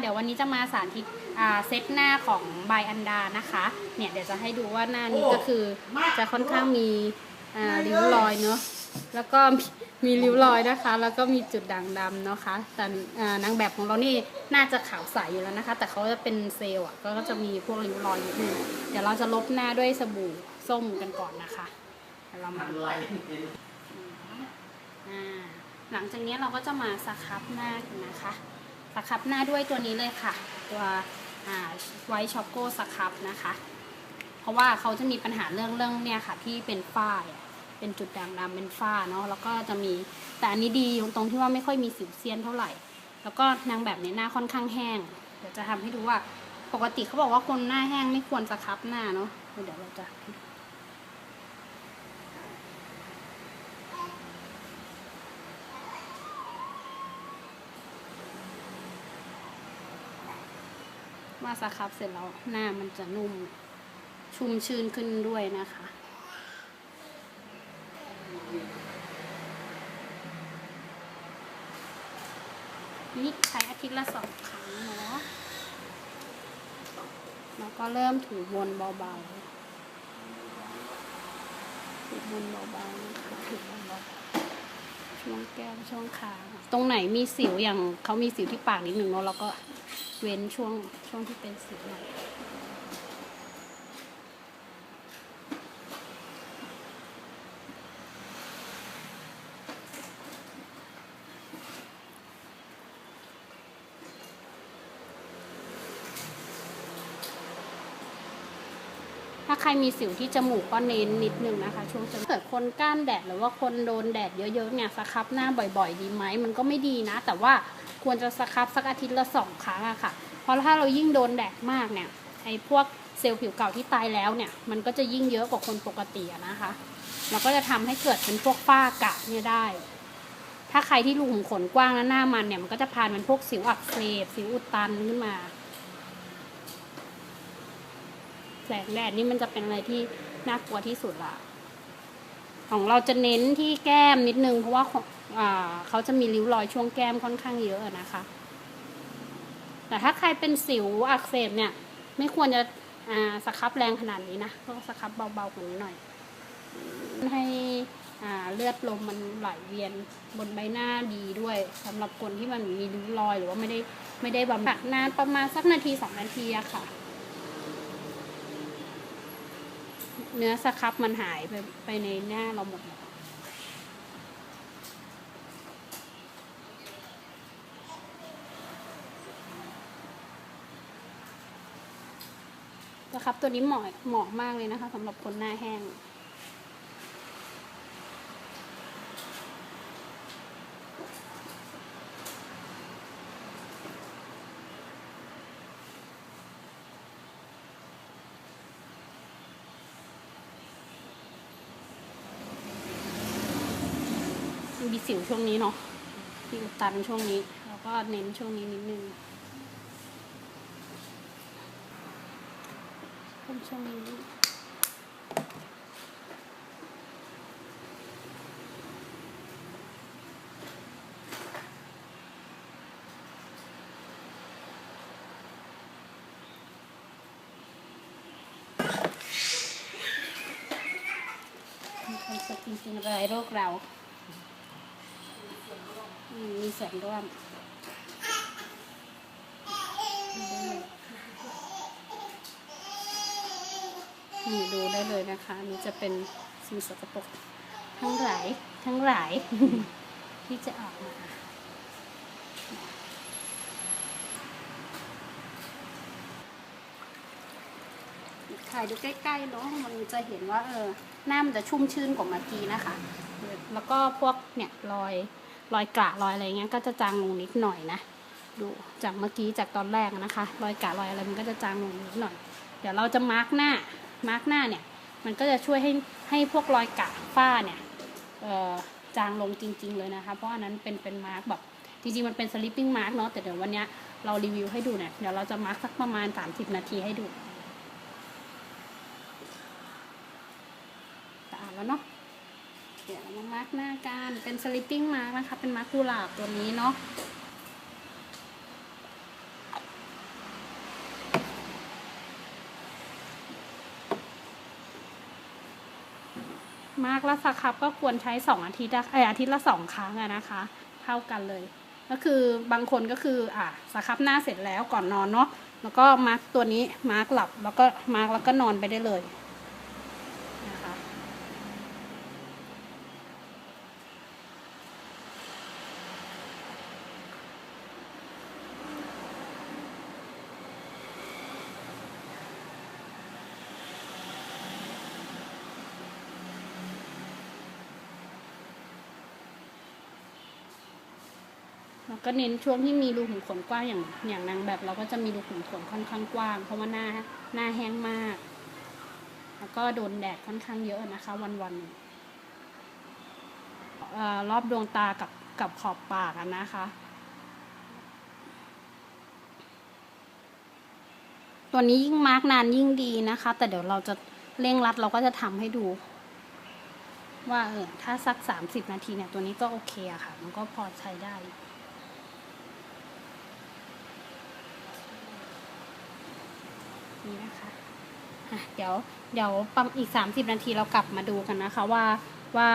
เดี๋ยววันนี้จะมาสาธิตอ่าเซตหน้าของบายอันดานะคะ เนี่ยเดี๋ยวจะให้ดูว่าหน้านี้ก็คือจะค่อนข้างมีอ่าริ้วรอยเนาะแล้วก็มีมีริ้วรอยนะคะ แล้วก็มีจุดด่างดำเนาะคะแต่อ่านางแบบของเรานี่น่าจะขาวใสอยู่แล้วนะคะ แต่เขาจะเป็นเซลล์อะก็จะมีพวกริ้วรอยอยู่นึงเดี๋ยวเราจะลบหน้าด้วยสบู่ส้มกันก่อนนะคะเดี๋ยวเรามาอ่าหลังจากนี้เราก็จะมาสครับหน้ากันนะคะ สครับหน้าด้วยตัวนี้เลยค่ะ ตัวไวท์ช็อกโกสครับนะคะ เพราะว่าเขาจะมีปัญหาเรื่องเรื่องเนี่ยค่ะที่เป็นฝ้าอะเป็นจุดด่างดำเป็นฝ้าเนาะแล้วก็จะมีแต่อันนี้ดีตรงที่ว่าไม่ค่อยมีสิวเซียนเท่าไหร่ แล้วก็นางแบบนี้หน้าค่อนข้างแห้ง เดี๋ยวจะทำให้ดูว่าปกติเขาบอกว่าคนหน้าแห้งไม่ควรสครับหน้าเนาะเดี๋ยวเราจะ มาสครับเสร็จแล้วหน้ามันจะนุ่มชุ่มชื้นขึ้นด้วยนะคะ นี่ใช้อาทิตย์ละสองครั้งเนาะแล้วก็เริ่มถูวนเบาๆถูวนเบาๆนะคะถูเบาๆช่วงแก้มช่วงขา ตรงไหนมีสิวอย่างเขามีสิวที่ปากนิดหนึ่งเนาะแล้วก็ เว้นช่วงช่วงที่เป็นสิวหน่อยถ้า ใครมีสิวที่จมูกก็เน้นนิดนึงนะคะ ช่วงจมูกเกิดคนก้านแดดหรือว่าคนโดนแดดเยอะๆเนี่ยสครับหน้าบ่อยๆ ดีไหมมันก็ไม่ดีนะ แต่ว่าควรจะสครับสักอาทิตย์ละสองครั้งอะค่ะ เพราะถ้าเรายิ่งโดนแดดมากเนี่ยไอ้พวกเซลล์ผิวเก่าที่ตายแล้วเนี่ยมันก็จะยิ่งเยอะกว่าคนปกตินะคะแล้วก็จะทำให้เกิดเป็นพวกฝ้ากระเนี่ยได้ ถ้าใครที่รูขุมขนกว้างแล้วหน้ามันเนี่ยมันก็จะพานเป็นพวกสิวอักเสบสิวอุดตันขึ้นมา แสงแดดนี่มันจะเป็นอะไรที่น่ากลัวที่สุดละของเราจะเน้นที่แก้มนิดนึง เพราะว่าอ่าเขาจะมีริ้วรอยช่วงแก้มค่อนข้างเยอะนะคะ แต่ถ้าใครเป็นสิวอักเสบเนี่ย ไม่ควรจะอ่าสครับแรงขนาดนี้นะต้องสครับเบาๆกว่านี้หน่อย ให้เลือดลมมันไหลเวียนบนใบหน้าดีด้วยสำหรับคนที่มันมีริ้วรอยหรือว่าไม่ได้ไม่ได้บำบัดนานประมาณสักนาทีสองนาทีอะค่ะ เนื้อสครับมันหายไปไปในหน้าเราหมดแล้วสครับตัวนี้เหมาะเหมาะมากเลยนะคะสำหรับคนหน้าแห้ง มีสิวช่วงนี้เนาะมีอุดตันช่วงนี้ แล้วก็เน้นช่วงนี้นิดนึงเพิ่มช่วงนี้ความสุขจริงๆเลยโรคเรา มีแสงร่วมนี่ดูได้เลยนะคะนนี่จะเป็นสิ่งสกปรกทั้งหลายทั้งหลาย ที่จะออกมาถ่ายดูใกล้ๆเนาะมันจะเห็นว่าเออหน้ามันจะชุ่มชื่นกว่าเมื่อกี้นะคะ แล้วก็พวกเนี่ยรอย รอยกระรอยอะไรเงี้ยก็จะจางลงนิดหน่อยนะ ดูจากเมื่อกี้จากตอนแรกนะคะ รอยกระรอยอะไรมันก็จะจางลงนิดหน่อย เดี๋ยวเราจะมาร์กหน้า มาร์กหน้าเนี่ย มันก็จะช่วยให้ให้พวกรอยกระฝ้าเนี่ยเอ่อจางลงจริง ๆ เลยนะคะ เพราะอันนั้นเป็นเป็นมาร์กแบบจริงๆ มันเป็นสลิปปิ้งมาร์กเนาะ แต่เดี๋ยววันเนี้ยเรารีวิวให้ดูเนี่ย เดี๋ยวเราจะมาร์กสักประมาณ 30 นาทีให้ดูสะอาดแล้วเนาะ เดี๋ยวมามาร์กหน้ากันเป็นสลิปปิ้งมาร์กนะคะ เป็นมาร์กกุหลาบตัวนี้เนาะมาร์กและสครับก็ควรใช้สองอาทิตย์เออาทิตย์ละสองครั้งนะคะ เท่ากันเลย ก็คือบางคนก็คืออะสครับหน้าเสร็จแล้วก่อนนอนเนาะแล้วก็มาร์กตัวนี้มาร์กหลับแล้วก็มาร์กแล้วก็นอนไปได้เลย ก็เน้นช่วงที่มีรูขุมขนกว้างอย่างอย่างนางแบบ เราก็จะมีรูขุมขนค่อนข้างกว้าง เพราะว่าหน้าหน้าแห้งมาก แล้วก็โดนแดดค่อนข้างเยอะนะคะ วันวันๆหนึ่งเอ่อรอบดวงตากับกับขอบปากนะคะ ตัวนี้ยิ่งมาร์กนานยิ่งดีนะคะ แต่เดี๋ยวเราจะเร่งรัดเราก็จะทำให้ดูว่าเออถ้าสักสามสิบนาทีเนี่ย ตัวนี้ก็โอเคอะค่ะ มันก็พอใช้ได้ นี่นะคะะเดี๋ยวเดี๋ยวประมอีกสามสิบนาทีเรากลับมาดูกันนะคะว่าว่า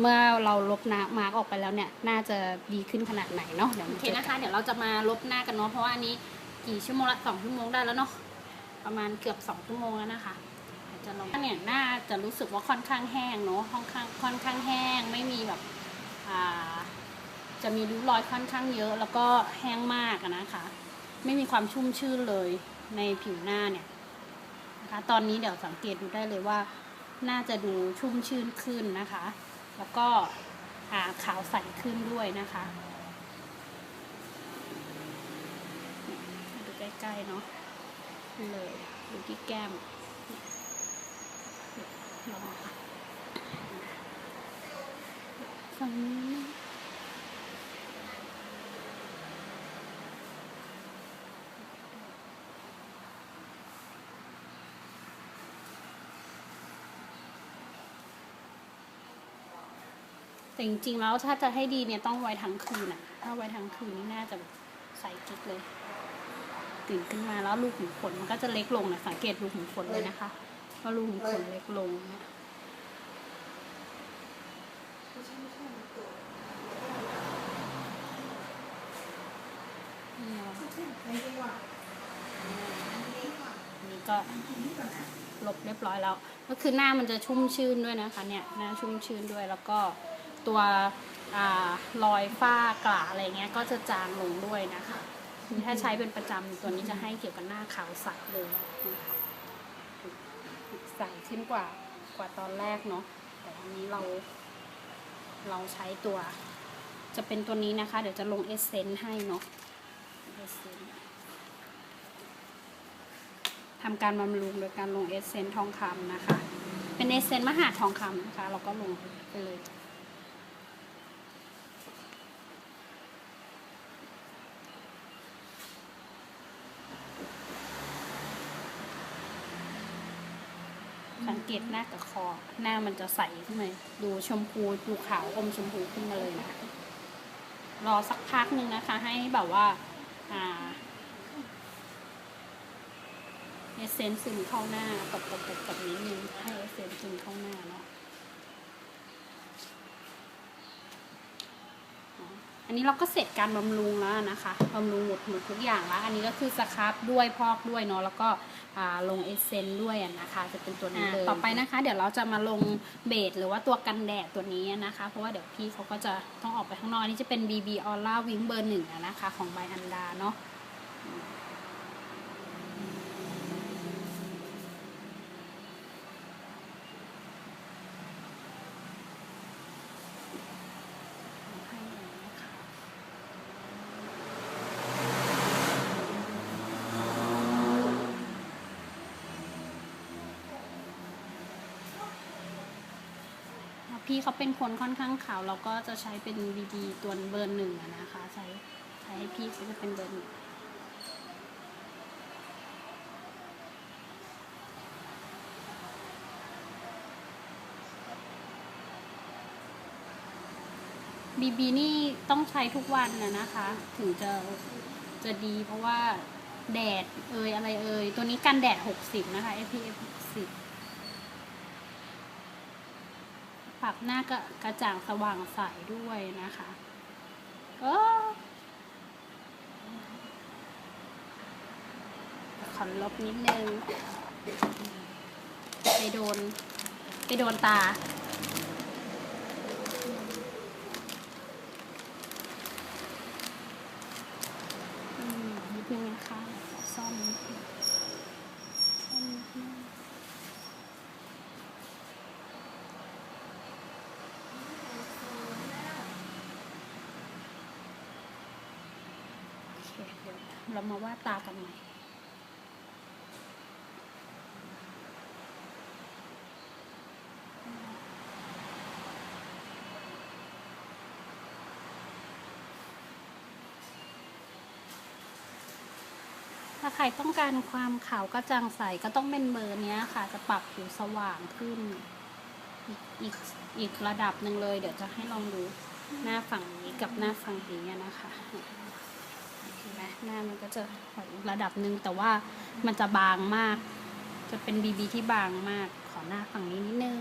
เมื่อเราลบหน้ามาร์กออกไปแล้วเนี่ย น่าจะดีขึ้นขนาดไหนเนาะเดี๋ยวโอเคนะคะ เดี๋ยวเราจะมาลบหน้ากันเนาะเพราะว่าอันนี้กี่ชั่วโมงละสองชั่วโมงได้แล้วเนาะประมาณเกือบสองชั่วโมงแล้วนะคะจะลองเนี่ยหน้าจะรู้สึกว่าค่อนข้างแห้งเนาะค่อนข้างค่อนข้างแห้งไม่มีแบบอ่าจะมีริ้วรอยค่อนข้างเยอะ แล้วก็แห้งมากนะคะ ไม่มีความชุ่มชื่นเลย ในผิวหน้าเนี่ยนะคะตอนนี้เดี๋ยวสังเกตดูได้เลยว่า น่าจะดูชุ่มชื่นขึ้นนะคะ แล้วก็าขาวใสขึ้นด้วยนะคะดูใกล้ๆเนาะเลยดูที่แก้มลองค่ะฝั่งนี้ แต่จริงๆแล้วถ้าจะให้ดีเนี่ยต้องไว้ทั้งคืนอะถ้าไว้ทั้งคืนนี่น่าจะใส่กิ๊กเลย ตื่นขึ้นมาแล้วลูกหูขนมันก็จะเล็กลงนะสังเกตลูกหูขนเลยนะคะว่าลูกหูขนเล็กลงนะนี่ก็ลบเรียบร้อยแล้ว ก็คือหน้ามันจะชุ่มชื่นด้วยนะคะ เนี่ยหน้าชุ่มชื่นด้วยแล้วก็ ตัวอารอยฝ้ากระอะไรเงี้ยก็จะจางลงด้วยนะคะนี่ถ้าใช้เป็นประจำตัวนี้จะให้เกี่ยวกับหน้าขาวใสเลยนะคะใสขึ้นกว่ากว่าตอนแรกเนาะแต่อันนี้เรา เราใช้ตัว จะเป็นตัวนี้นะคะ เดี๋ยวจะลงเอสเซนต์ให้เนาะเอสเซนต์ทำการบำรุงโดยการลงเอสเซนต์ทองคำนะคะ เป็นเอสเซนต์มหาทองคำนะคะ เราก็ลงไปเลย สังเก ตหน้ากับคอ หน้ามันจะใสขึ้นมาดูชมพูดูขาวอมชมพูขึ้นมาเลยนะคะรอสักพักหนึ่งนะคะ ให้แบบว่าอ่าเอสเซนซึมเข้าหน้าตบตบตบตบนิดนึงให้เอสเซนซึมเข้าหน้าเนาะ อันนี้เราก็เสร็จการบำรุงแล้วนะคะบำรุงหมดหมดทุกอย่างแล้ว อันนี้ก็คือสครับด้วยพอกด้วยเนาะแล้วก็ลงเอสเซนด้วยนะคะ จะเป็นตัวนี้เลยต่อไปนะคะ เดี๋ยวเราจะมาลงเบสหรือว่าตัวกันแดดตัวนี้นะคะ เพราะว่าเดี๋ยวพี่เขาก็จะต้องออกไปข้างนอกนี่จะเป็น BB Aura Wing เบอร์หนึ่งนะคะ ของไบอันดาเนาะ ให้เลยนะคะ พี่เขาเป็นคนค่อนข้างขาว เราก็จะใช้เป็นดีๆตัวเบอร์หนึ่งนะคะ ใช้ใช้ให้พี่เขาจะเป็นเบอร์หนึ่งบีบีนี่ต้องใช้ทุกวันนะนะคะ ถึงจะจะดีเพราะว่าแดดเอยอะไรเอยตัวนี้กันแดด 60 นะคะ SPF 60 ปรับหน้าก็กระจ่างสว่างใสด้วยนะคะเออขอลบนิดนึง ไปโดน ไปโดนตา อืมนิดนึงนะคะขอซ่อมนิดนึงซ่อมนิดนึงโอเค เรามาวาดตากันใหม่ถ้าใครต้องการความขาวกระจ่างใสก็ต้องเป็นเบอร์นี้ค่ะ จะปรับผิวสว่างขึ้น อีกอีกอีกระดับหนึ่งเลย เดี๋ยวจะให้ลองดูหน้าฝั่งนี้กับหน้าฝั่งนี้นะคะ หน้ามันก็จะระดับหนึ่งแต่ว่ามันจะบางมาก จะเป็นบีบีที่บางมาก ขอหน้าฝั่งนี้นิดนึง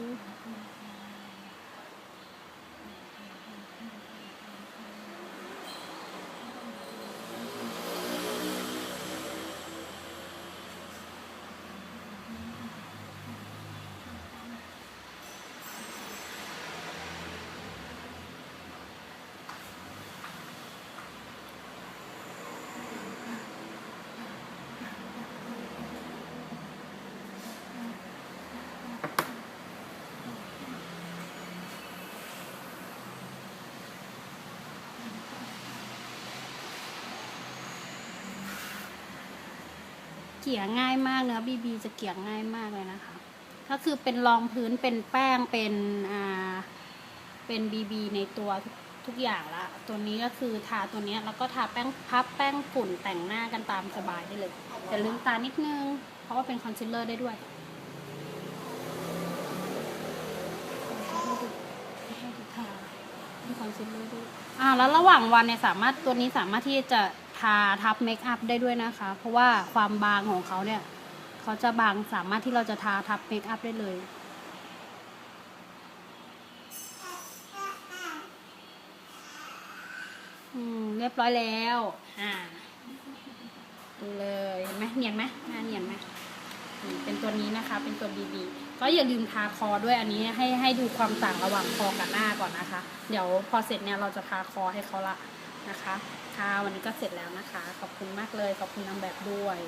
เกี่ยง่ายมากเนื้อบีบีจะเกี่ยง่ายมากเลยนะคะ ก็คือเป็นรองพื้นเป็นแป้งเป็นอ่าเป็นบีบีในตัวทุกทุกอย่างละ ตัวนี้ก็คือทาตัวเนี้ยแล้วก็ทาแป้งพับแป้งฝุ่นแต่งหน้ากันตามสบายได้เลยแต่ลืมตานิดนึง เพราะว่าเป็นคอนซีลเลอร์ได้ด้วยให้ดูทาเป็นคอนซีลเลอร์ด้วยอ่าแล้วระหว่างวันเนี่ยสามารถตัวนี้สามารถที่จะ ทาทับเมคอัพได้ด้วยนะคะ เพราะว่าความบางของเขาเนี่ยเขาจะบางสามารถที่เราจะทาทับเมคอัพได้เลยอืมเรียบร้อยแล้ว อ่าดูเลยเห็นไหมเนียนไหมหน้าเนียนไหมอืมเป็นตัวนี้นะคะ เป็นตัว BB ก็อย่าลืมทาคอด้วยอันนี้ให้ให้ดูความต่างระหว่างคอกับหน้าก่อนนะคะ เดี๋ยวพอเสร็จเนี่ยเราจะทาคอให้เขาละ นะคะค่ะวันนี้ก็เสร็จแล้วนะคะ ขอบคุณมากเลย ขอบคุณนางแบบด้วย